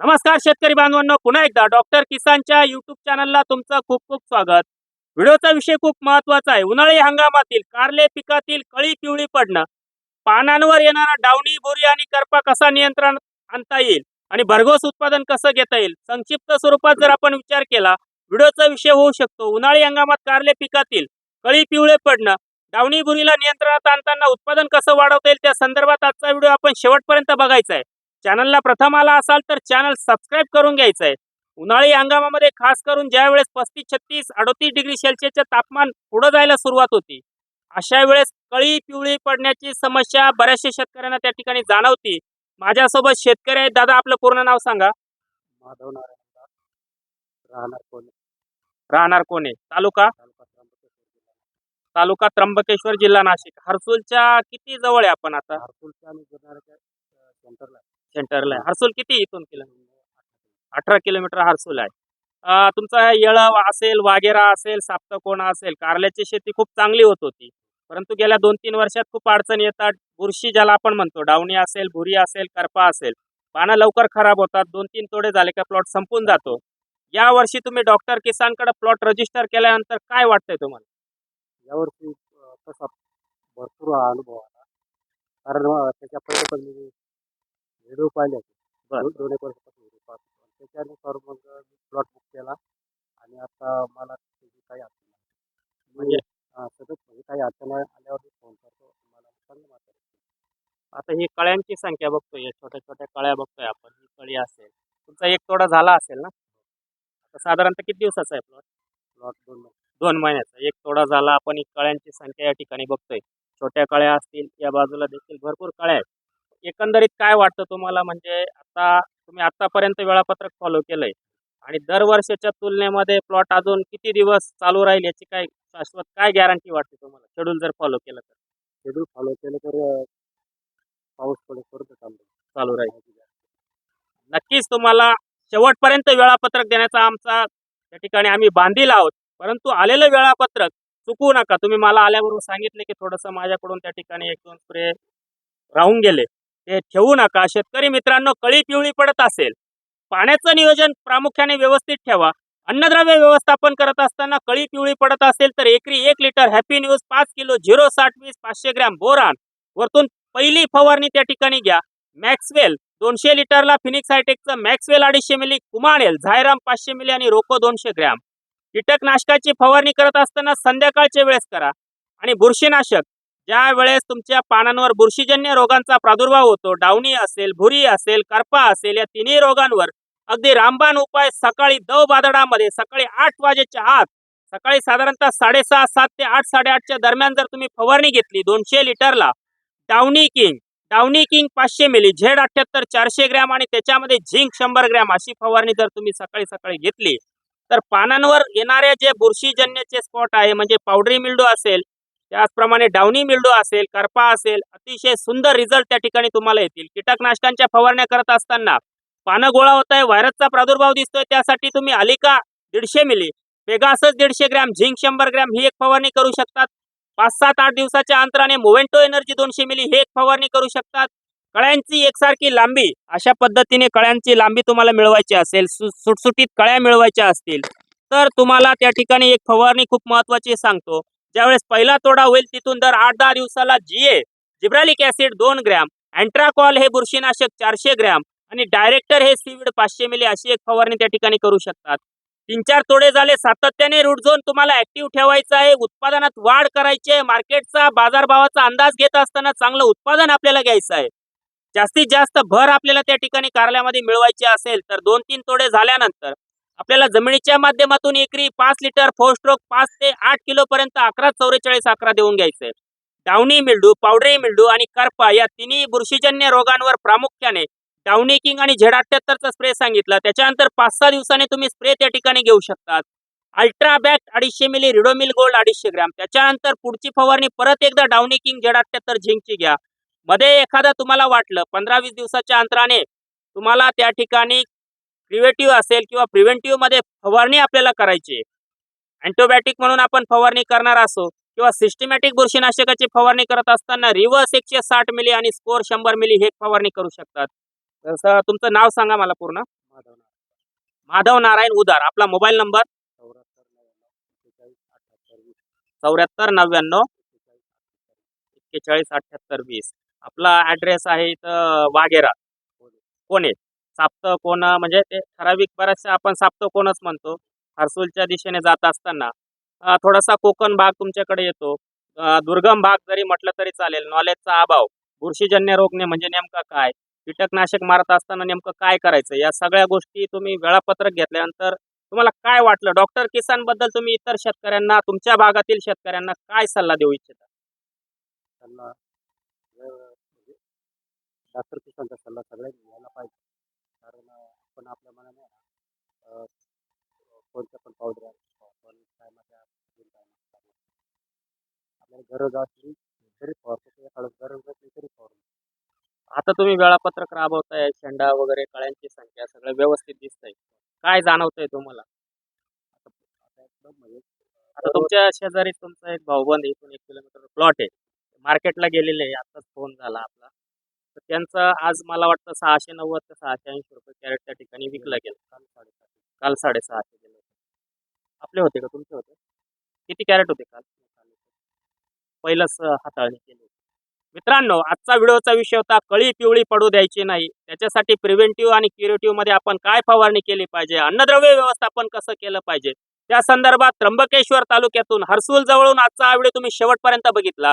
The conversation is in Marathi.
नमस्कार शेतकरी बांधवांनो. पुन्हा एकदा डॉक्टर किसानच्या युट्यूब चॅनलला तुमचं खूप खूप स्वागत. व्हिडिओचा विषय खूप महत्त्वाचा आहे. उन्हाळी हंगामातील कारले पिकातील कळी पिवळी पडणं पानांवर येणारा डावणी बोरी आणि करपा कसा नियंत्रण आणता येईल आणि भरघोस उत्पादन कसं घेता येईल संक्षिप्त स्वरूपात जर आपण विचार केला व्हिडिओचा विषय होऊ शकतो. उन्हाळी हंगामात कारले पिकातील कळी पिवळे पडणं डावणी बुरीला नियंत्रणात आणताना उत्पादन कसं वाढवता येईल त्या संदर्भात आजचा व्हिडिओ आपण शेवटपर्यंत बघायचा आहे. चॅनलला प्रथम आला असाल तर चॅनल सबस्क्राईब करून घ्यायचं आहे उन्हाळी हंगामामध्ये खास करून ज्या वेळेस पस्तीस छत्तीस अडोतीस डिग्री सेल्सिअसचे तापमान पुढे जायला सुरुवात होती अशा वेळेस कळी पिवळी पडण्याची समस्या बऱ्याचशा शेतकऱ्यांना त्या ठिकाणी जाणवती. माझ्यासोबत शेतकरी आहेत. दादा आपलं पूर्ण नाव सांगा. माधव नारायण राहणार कोण? राहणार कोणे? तालुका? तालुका त्र्यंबकेश्वर जिल्हा. नाशिक. हर्सुलच्या किती जवळ आहे आपण आता? गिरणाऱ्याच्या सेंटरला सेंटरला आहे. हर्सोल किती इथून किलोमीटर अठरा किलोमीटर हर्सोल आहे. तुमचा येळव असेल वागेरा असेल साप्तकोणा असेल कारल्याची शेती खूप चांगली होत होती. परंतु गेल्या दोन तीन वर्षात खूप अडचणी येतात. बुरशी ज्याला आपण म्हणतो डावणी असेल भुरी असेल करपा असेल पानं लवकर खराब होतात. दोन तीन तोडे झाले का प्लॉट संपून जातो. या वर्षी तुम्ही डॉक्टर किसानकडे प्लॉट रजिस्टर केल्यानंतर काय वाटतंय तुम्हाला? यावर्षी तसा भरपूर अनुभव आला. कारण त्याच्या पहिले पण मी व्हिडिओ पाहिले बरं. दोन एक. आणि त्याच्यानुसार मग मी प्लॉट बुक केला. आणि आता मला त्याची काही अडचण नाही म्हणजे हां सतत म्हणजे काही अडचण आल्यावर मी फोन करतो. मला चांगलं आता ही कळ्यांची संख्या बघतोय या छोट्या छोट्या कळ्या बघतोय आपण. ही कळी असेल. तुमचा एक तोडा झाला असेल ना? आता साधारणतः किती दिवसाचा आहे प्लॉट प्लॉट दोन दोन महिन्याचा. एक तोडा झाला. आपण ही कळ्यांची संख्या या ठिकाणी बघतोय. छोट्या कळ्या असतील या बाजूला देखील भरपूर कळ्या आहेत. एकंदरीत काय वाटतं तुम्हाला? म्हणजे आता तुम्ही आतापर्यंत वेळापत्रक फॉलो केलंय आणि दरवर्षाच्या तुलनेमध्ये प्लॉट अजून किती दिवस चालू राहील याची काय शाश्वत काय गॅरंटी वाटते तुम्हाला? शेड्यूल जर फॉलो केलं तर. शेड्यूल फॉलो केलं तर पाऊस पडेपर्यंत चालू चालू राहील. नक्कीच तुम्हाला शेवटपर्यंत वेळापत्रक देण्याचा आमचा त्या ठिकाणी आम्ही बांधील आहोत. परंतु आलेलं वेळापत्रक चुकवू नका. तुम्ही मला आल्याबरोबर सांगितले की थोडंसं माझ्याकडून त्या ठिकाणी एक दोन स्प्रे राहून गेले. ते ठेवू नका. शेतकरी मित्रांनो कळी पिवळी पडत असेल. पाण्याचं नियोजन प्रामुख्याने व्यवस्थित ठेवा. अन्नद्रव्य व्यवस्थापन करत असताना कळी पिवळी पडत असेल तर एकरी एक लिटर हॅपी न्यूज पाच किलो झिरो साठ वीस पाचशे ग्रॅम बोरान वरतून पहिली फवारणी त्या ठिकाणी घ्या. मॅक्सवेल दोनशे लिटरला फिनिक्स हायटेकचं मॅक्सवेल अडीचशे मिली कुमाणेल झायराम पाचशे मिली आणि रोको दोनशे ग्रॅम. कीटकनाशकाची फवारणी करत असताना संध्याकाळच्या वेळेस करा. आणि बुरशीनाशक ज्या वेळेस तुमच्या पानांवर बुरशीजन्य रोगांचा प्रादुर्भाव होतो डावणी असेल भुरी असेल करपा असेल या तिन्ही रोगांवर अगदी रामबाण उपाय सकाळी दव बादडामध्ये सकाळी आठ वाजेच्या आत सकाळी साधारणतः साडेसहा सात ते आठ साडेआठच्या दरम्यान जर तुम्ही फवारणी घेतली दोनशे लिटरला डावणी किंग डावणी किंग पाचशे मिली झेड अठ्याहत्तर चारशे ग्रॅम आणि त्याच्यामध्ये झिंक शंभर ग्रॅम अशी फवारणी जर तुम्ही सकाळी सकाळी घेतली तर पानांवर येणाऱ्या जे बुरशीजन्यचे स्पॉट आहे म्हणजे पावडरी मिल्डो असेल त्याचप्रमाणे डावणी मिल्डो असेल करपा असेल अतिशय सुंदर रिझल्ट त्या ठिकाणी तुम्हाला येतील. कीटकनाशकांच्या फवारण्या करत असताना पानं गोळा होत आहे व्हायरसचा प्रादुर्भाव दिसतोय त्यासाठी तुम्ही अलिका दीडशे मिली पेगासस दीडशे ग्रॅम झिंक शंभर ग्रॅम ही एक फवारणी करू शकतात. पाच सात आठ दिवसाच्या अंतराने मोवेंटो एनर्जी दोनशे मिली हे एक फवारणी करू शकतात. कळ्यांची एकसारखी लांबी अशा पद्धतीने कळ्यांची लांबी तुम्हाला मिळवायची असेल सु- सुटसुटीत कळ्या मिळवायच्या असतील. तर तुम्हाला त्या ठिकाणी एक फवारणी खूप महत्वाची सांगतो. ज्यावेळेस पहिला तोडा होईल तिथून दर आठ दहा दिवसाला जीए जिब्रालिक ऍसिड दोन ग्रॅम अँट्राकॉल हे बुरशीनाशक चारशे ग्रॅम आणि डायरेक्टर हे सीविड पाचशे मिली अशी एक फवारणी त्या ठिकाणी करू शकतात. तीन चार तोडे झाले सातत्याने रूट झोन तुम्हाला ऍक्टिव्ह ठेवायचा आहे उत्पादनात वाढ करायची आहे मार्केटचा बाजारभावाचा अंदाज घेत असताना चांगलं उत्पादन आपल्याला घ्यायचं आहे. जास्तीत जास्त भर आपल्याला त्या ठिकाणी कार्यालयामध्ये मिळवायची असेल तर दोन तीन तोडे झाल्यानंतर आपल्याला जमिनीच्या माध्यमातून एकरी पाच लिटर फोर स्ट्रोक पाच ते आठ किलो पर्यंत अकरा चौवेचाळीस अकरा देऊन घ्यायचंय डावणी मिल्डू पावडरी मिल्डू आणि करपा या तिन्ही बुरशीजन्य रोगांवर प्रामुख्याने डावणी किंग आणि झेड अठ्ठ्याहत्तरचा स्प्रे सांगितला. त्याच्यानंतर पाच सहा दिवसाने तुम्ही स्प्रे त्या ठिकाणी घेऊ शकतात. अल्ट्रा बॅक अडीचशे मिली रिडोमिल गोल्ड अडीचशे ग्रॅम. त्याच्यानंतर पुढची फवारणी परत एकदा डावणी किंग झेड अठ्ठ्याहत्तर झिंकची घ्या. मध्ये एखादा तुम्हाला वाटलं पंधरा वीस दिवसाच्या अंतराने तुम्हाला त्या ठिकाणी प्रिव्हेटिव्ह असेल किंवा प्रिव्हेंटिव्हमध्ये फवारणी आपल्याला करायची अँटोबॅटिक म्हणून आपण फवारणी करणार असो किंवा सिस्टमॅटिक बुरशीनाशकाची फवारणी करत असताना रिव्हर्स एकशे साठ मिली आणि स्कोर शंभर मिली हे फवारणी करू शकतात. तसं तुमचं नाव सांगा मला पूर्ण. माधव नारायण माधव नारायण उदार. आपला मोबाईल नंबर? चौऱ्याहत्तर नव्याण्णव एक्केचाळीस अठ्ठ्याहत्तर वीस. आपला ऍड्रेस आहे इथं वाघेरा. पुणे साप्त कोण म्हणजे ते ठराविक बऱ्याचशा आपण साप्त कोणच म्हणतो. हर्सूलच्या दिशेने जात असताना. थोडासा कोकण भाग तुमच्याकडे येतो. दुर्गम भाग जरी म्हटलं तरी चालेल. नॉलेजचा अभाव. बुरशीजन्य रोगने म्हणजे नेमका काय? कीटकनाशक मारत असताना नेमकं काय करायचं? या सगळ्या गोष्टी तुम्ही वेळापत्रक घेतल्यानंतर तुम्हाला काय वाटलं? डॉक्टर किसानबद्दल तुम्ही इतर शेतकऱ्यांना तुमच्या भागातील शेतकऱ्यांना काय सल्ला देऊ इच्छिता? म्हणजे डॉक्टर किसानचा सल्ला सगळ्यांनी घ्यायला पाहिजे. कारण आपण आपल्या मनाने पण पावडर दोन टायमात आपल्याला गरज असली तरी गरज नसली तरी आता तुम्ही वेळापत्रक राबवताय शेंडा वगैरे कळ्यांची संख्या सगळं व्यवस्थित दिसतंय. काय जाणवतंय तुम्हाला? आता म्हणजे तुमच्या शेजारी तुमचा एक भाऊबंद इथून एक किलोमीटर प्लॉट आहे. मार्केटला गेलेले आहे. आताच फोन झाला आपला. तर त्यांचं आज मला वाटतं सहाशे नव्वद ते सहाशे ऐंशी रुपये कॅरेट त्या ठिकाणी विकलं गेलं. काल साडेसात काल साडेसहाशे गेले होते. आपले होते का तुमचे होते? किती कॅरेट होते काल? पहिलंच हाताळणी केली होती. मित्रांनो आजचा व्हिडिओचा विषय होता कळी पिवळी पडू द्यायची नाही. त्याच्यासाठी प्रिव्हेंटिव्ह आणि क्युरेटिव्हमध्ये आपण काय फवारणी केली पाहिजे? अन्नद्रव्य व्यवस्थापन कसं केलं पाहिजे? त्या संदर्भात त्र्यंबकेश्वर तालुक्यातून हर्सूल जवळून आजचा हा व्हिडिओ तुम्ही शेवटपर्यंत बघितला.